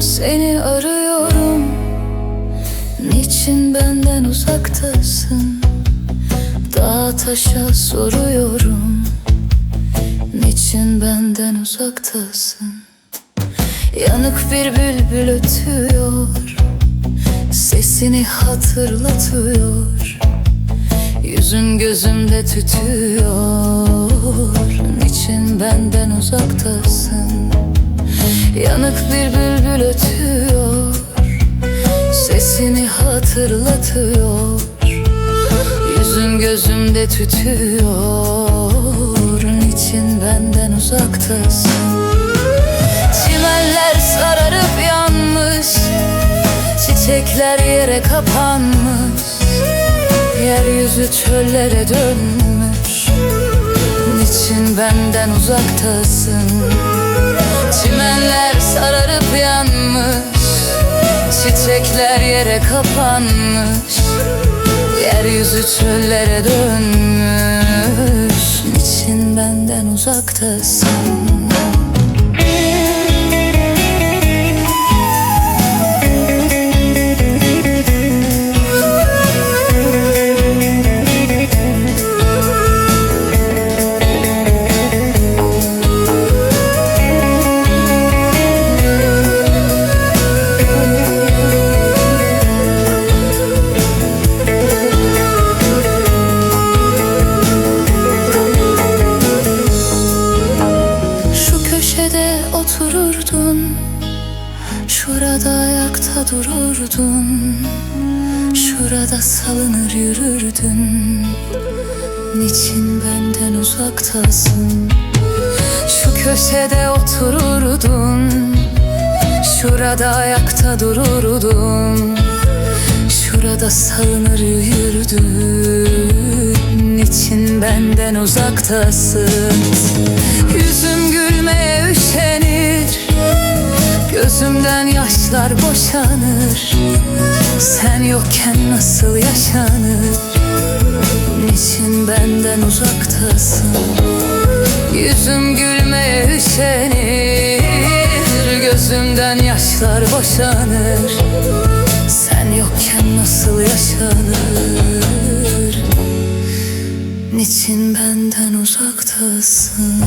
Seni arıyorum. Niçin benden uzaktasın? Dağa taşa soruyorum. Niçin benden uzaktasın? Yanık bir bülbül ötüyor. Sesini hatırlatıyor. Yüzün gözümde tütüyor. Niçin benden uzaktasın? Yanık bir bülbül hatırlatıyor. Yüzün gözümde tütüyor. Niçin benden uzaktasın? Çimenler sararıp yanmış. Çiçekler yere kapanmış. Yeryüzü çöllere dönmüş. Niçin benden uzaktasın? Çimenler sararıp yanmış Çiçekler yere kapanmış Yeryüzü çöllere dönmüş. Niçin benden uzaktasın Şurada ayakta dururdun Şurada salınır yürürdün. Niçin benden uzaktasın? Şu köşede otururdun Şurada ayakta dururdun. Şurada salınır yürürdün. Niçin benden uzaktasın? Yüzüm gülmeye üşenir Gözümden yaşlar boşanır. Sen yokken nasıl yaşanır? Niçin benden uzaktasın? Yüzüm gülmeye üşenir. Gözümden yaşlar boşanır. Sen yokken nasıl yaşanır? Niçin benden uzaktasın